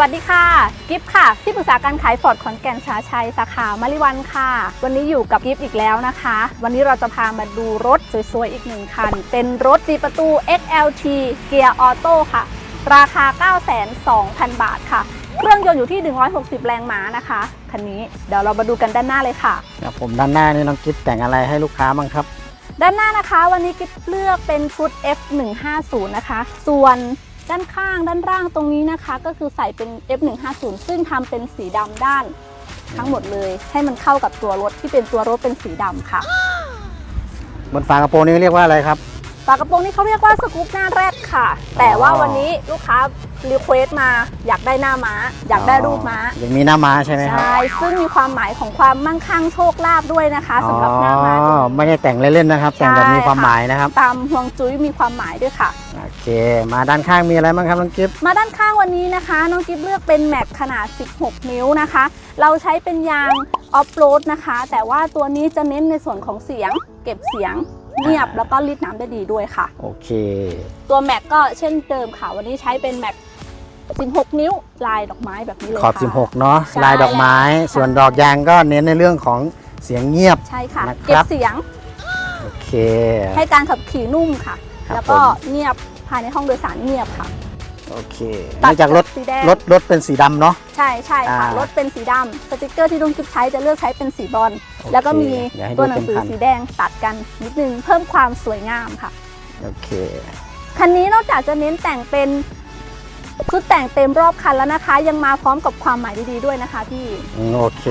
วัสดีค่ะ กิฟค่ะ ที่ปรึกษาการขายฟอร์ดขอนแก่นชาชัยสาขามาริวันค่ะ วันนี้อยู่กับกิฟอีกแล้วนะคะ วันนี้เราจะพามาดูรถสวยๆ อีกหนึ่งคัน เป็นรถ4ประตู XLT เกียร์ออโต้ค่ะ ราคา9,200,000 บาทค่ะ เครื่องยนต์อยู่ที่ 160 แรงม้านะคะ คันนี้เดี๋ยวเรามาดูกันด้านหน้าเลยค่ะครับผมด้านหน้านี่น้องกิ๊บแต่งอะไรให้ลูกค้าบ้างครับด้านหน้านะคะวันนี้กิ๊บเลือกเป็นชุด F150 นะคะ ส่วน ด้านข้างด้านล่างตรงนี้นะคะ ก็คือใส่เป็น F150 ซึ่งทำเป็นสีดำด้านทั้งหมดเลย ให้มันเข้ากับตัวรถที่เป็นตัวรถเป็นสีดำค่ะ บนฝากระโปรงนี่เรียกว่าอะไรครับฝากระโปรงนี่เขาเรียกว่าสกู๊ปหน้าแรกค่ะ แต่ว่าวันนี้ลูกค้ารีเควสมาอยากได้หน้าม้า อยากได้รูปม้าอย่างมีหน้าม้าใช่ไหมครับใช่ซึ่งมีความหมายของความมั่งคั่งโชคลาภด้วยนะคะสำหรับหน้าม้าอ๋อไม่ได้แต่งเล่นๆนะครับ แต่งแบบมีความหมายนะครับ ตามห่วงจุ้ยมีความหมายด้วยค่ะโอ เค มาด้านข้างมีอะไรบ้างครับน้องกิ๊บมาด้านข้างวันนี้นะคะ น้องกิฟเลือกเป็นแม็กขนาด 16 นิ้วนะคะ เราใช้เป็นยางออฟโรดนะคะ แต่ว่าตัวนี้จะเน้นในส่วนของเสียง เก็บเสียงเงียบแล้วก็รีดน้ำได้ดีด้วยค่ะ โอเค ตัวแม็กก็เช่นเดิมค่ะ วันนี้ใช้เป็นแม็ก16 นิ้วลายดอกไม้แบบนี้เลยขอบ ค่ะ 16 เนาะใช่ ลายดอกไม้แล้วส่วนดอกยางก็เน้นในเรื่องของเสียงเงียบ ใช่ค่ะ นะครับเก็บเสียงโอเค ให้การขับขี่นุ่มค่ะ ครับแล้วก็ผม เงียบ ภายในห้องโดยสารเงียบค่ะ โอเคตัเนื่องจากรถสีแดง รถรถเป็นสีดำเนาะ ใช่ใช่ค่ะอ่ารถเป็นสีดำสติกเกอร์ที่ลุงกิ๊บใช้จะเลือกใช้เป็นสีบอลโอเคแล้วก็มีเดี๋ยวให้ดูตัวหนังสือเต็มคัน สีแดงตัดกันนิดนึงเพิ่มความสวยงามค่ะ โอเค คันนี้นอกจากจะเน้นแต่งเป็นชุดแต่งเต็มรอบคันแล้วนะคะ ยังมาพร้อมกับความหมายดีๆด้วยนะคะพี่ อืมโอเค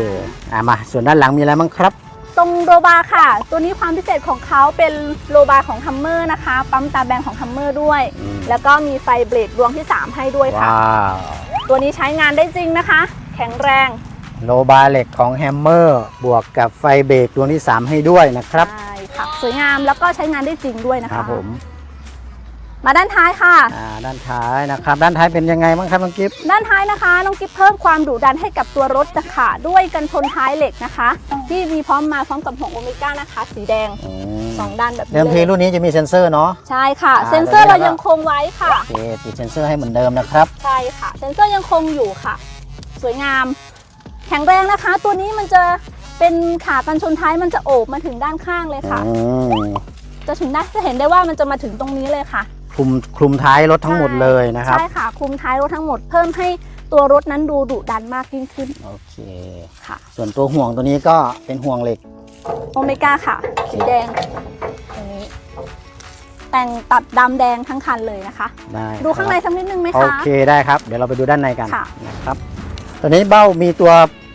อะมา ส่วนด้านหลังมีอะไรบ้างครับ ตรงโรบาร์ค่ะ ตัวนี้ความพิเศษของเขาเป็นโรบาร์ของทัมเมอร์นะคะ ปั๊มตาแบนของทัมเมอร์ด้วย อืม แล้วก็มีไฟเบรกดวงที่ 3 ให้ด้วยค่ะ ว้าวตัวนี้ใช้งานได้จริงนะคะ แข็งแรงโลบาร์เหล็กของแฮมเมอร์บวกกับไฟเบรกดวงที่ 3 ให้ด้วยนะครับ ใช่ค่ะสวยงามแล้วก็ใช้งานได้จริงด้วยนะคคะรับผม มาด้านท้ายค่ะ อ่าด้านท้ายนะครับ ด้านท้ายเป็นยังไงบ้างครับน้องกิฟต์ด้านท้ายนะคะน้องกิ๊บเพิ่มความดุดันให้กับตัวรถนะคะด้วยกันชนท้ายเหล็กนะคะ ที่มีพร้อมมาพร้อมกับหัวโอเมก้านะคะ สีแดงอืมสองด้านแบบนี้เดิมทีเลยรุ่นนี้จะมีเซ็นเซอร์เนาะ ใช่ค่ะ อ่า เซ็นเซอร์เดี๋เรายวเรายัยังคงไว้ค่ะ โอเคติดเซ็นเซอร์ให้เหมือนเดิมนะครับใช่ค่ะ เซ็นเซอร์ยังคงอยู่ค่ะ สวยงาม แข็งแรงนะคะ ตัวนี้มันจะเป็นขากันชนท้ายมันจะโอบมาถึงด้านข้างเลยค่ะ อืมจะถึงได้จะเห็นได้ว่ามันจะมาถึงตรงนี้เลยค่ะ คลุมคลุมท้ายรถทั้งหมดเลยนะครับ ใช่ค่ะคุมท้ายรถทั้งหมดเพิ่มให้ตัวรถนั้นดูดุดันมากยิ่งขึ้นโอเคค่ะ ส่วนตัวห่วงตัวนี้ก็เป็นห่วงเหล็กโอเมก้าค่ะ สีแดงตรงนี้ แต่งตัดดำแดงทั้งคันเลยนะคะ ได้ดูข้างในครับสักนิดนึงไหมโอคะเคได้ครับ เดี๋ยวเราไปดูด้านในกันค่ะนะครับตัวนี้เบ้ามีตัว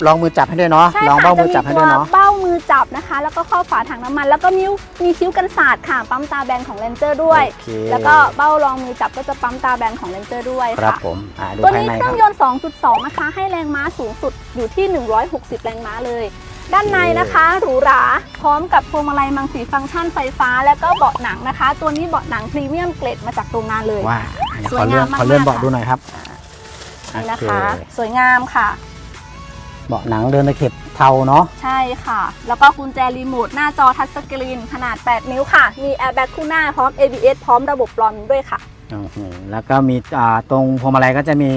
รองมือจับให้ด้วยเนาะใช่รองค่ะเบ้าจะมือมีจับให้ตัด้ววยเนาะเบ้ามื อจับนะคะ แล้วก็ข้อฝาถังน้ำมัน แล้วก็มิ้วมีคิ้วกันศาสตร์ค่ะปั๊มตาแบนของเลนเจอร์ด้วย โอเค แล้วก็เบ้ารองมือจับก็จะปั๊มตาแบนของเลนเจอร์ด้วยครับค่ะผมอ่าดูตัวภายนี้ในเคครื่รัอบ งยนต์ 2.2 นะคะ ให้แรงม้าสูงสุดอยู่ที่ 160 แรงม้าเลย ด้านในนะคะหรูหราพร้อมกับพวงมาลัยมังสีฟังก์ชันไฟฟ้า แล้วก็เบาะหนังนะคะ ตัวนี้เบาะหนังพรีเมียมเกรดมาจากโรงงานเลยว้าสวยขอเลื่อนงามมากขอเลื่อนๆเบาะค่ะ ดูหน่อยครับนี่นะโอเคะสวยงามค่ะ เบาะหนังเดินตะเข็บเทาเนาะใช่ค่ะ แล้วก็กุญแจรีโมทหน้าจอทัชสกรีนขนาด 8 นิ้วค่ะ มีแอร์แบ็กคู่หน้าพร้อม ABS พร้อมระบบปลอมด้วยค่ะ อื้อหือแล้วก็มีอ่าตรงพวงมาลัยก็จะมี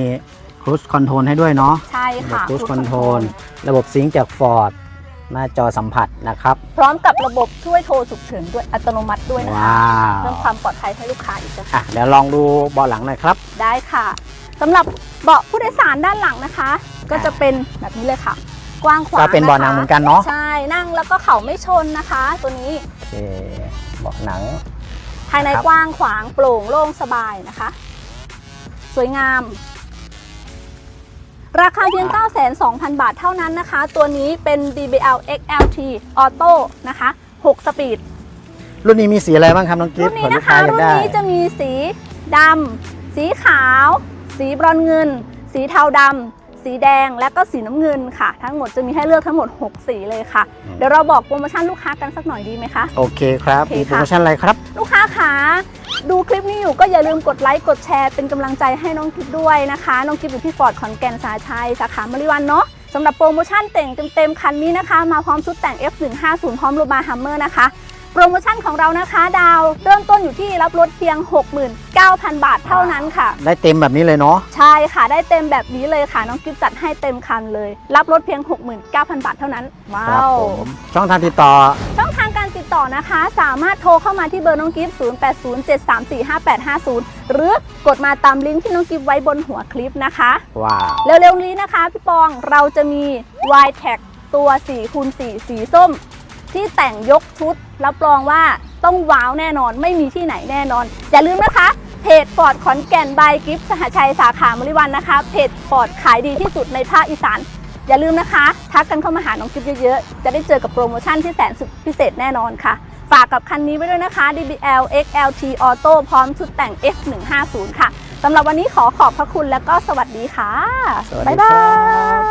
ครู e คอนโทรลให้ด้วยเนาะใช่ระบบค่ะครู e คอน Cruise โทร Control ลระบบซิงค์จากฟอร์ด หน้าจอสัมผัสนะครับ พร้อมกับระบบช่วยโทรฉุกเฉินด้วยอัตโนมัติด้วยนะคะว้าวเพิ่มความปลอดภัยให้ลูกค้าอีกนะคะ อะเดี๋ยวลองดูเบาะหลังหน่อยครับ ได้ค่ะสำหรับเบาะผู้โดยสารด้านหลังนะคะ ก็จะเป็นแบบนี้เลยค่ะ กว้างขวางก็เป็นเบาะหนังเหมือนกันเนาะ ใช่นั่งแล้วก็เข่าไม่ชนนะคะ ตัวนี้โอเคเบาะหนัง ภายในครับ กว้างขวางโปร่งโล่งสบายนะคะ สวยงาม ราคาเพียง 9,200,000 บาทเท่านั้นนะคะ ตัวนี้เป็น DBL XLT Auto นะคะ 6 สปีด รุ่นนี้มีสีอะไรบ้างครับน้องกิฟรุ่ต์นนี้เผื่อลูนะกค้าคะอยากรุ่นได้นี้จะมีสีดำ สีขาว สีบรอนซ์เงิน สีเทาดำ สีแดง และก็สีน้ำเงินค่ะ ทั้งหมดจะมีให้เลือกทั้งหมด 6 สีเลยค่ะ เดี๋ยวเราบอกโปรโมชั่นลูกค้ากันสักหน่อยดีไหมคะ โอเคครับ โอเคมีโปรค่ะโมชั่นอะไรครับ ลูกค้าขา ดูคลิปนี้อยู่ก็อย่าลืมกดไลค์กดแชร์เป็นกำลังใจให้น้องกิฟด้วยนะคะ น้องกิฟอยู่ที่ฟอร์ดขอนแก่นสาชัยสาขามริวันเนาะสำหรับโปรโมชั่นแต่งเต็มๆคันนี้นะคะ มาพร้อมชุดแต่ง F150 พร้อมโรบาร์ฮัมเมอร์นะคะ โปรโมชั่นของเรานะคะดาว เริ่มต้นอยู่ที่รับรถเพียง 69,000 บาทเท่านั้นค่ะ ได้เต็มแบบนี้เลยเนาะใช่ค่ะได้เต็มแบบนี้เลยค่ะ น้องกิฟจัดให้เต็มคันเลย รับรถเพียง 69,000 บาทเท่านั้นว้าครับว ผมช่องทางติดต่อ ติดต่อนะคะ สามารถโทรเข้ามาที่เบอร์น้องกิฟต์0807345850 หรือกดมาตามลิงก์ที่น้องกิฟต์ไว้บนหัวคลิปนะคะ ว้าวเร็วๆนี้นะคะพี่ปองเราจะมี y t a g ตัว4คูณ4สีส้ม ที่แต่งยกชุด รับรองว่าต้องว้าวแน่นอนไม่มีที่ไหนแน่นอน อย่าลืมนะคะเพจฟอร์ดขอนแก่นบายกิฟต์สหชัยสาขามริวันนะคะเพจฟอร์ดขายดีที่สุดในภาคอีสาน อย่าลืมนะคะ ทักกันเข้ามาหาน้องกิฟต์เยอะๆ จะได้เจอกับโปรโมชั่นที่แสนสุดพิเศษแน่นอนค่ะ ฝากกับคันนี้ไว้ด้วยนะคะ DBL XLT Auto พร้อมชุดแต่ง F150 ค่ะสำหรับวันนี้ขอขอบพระคุณและก็สวัสดีค่ะ สวัสดีบ๊ายครับาบย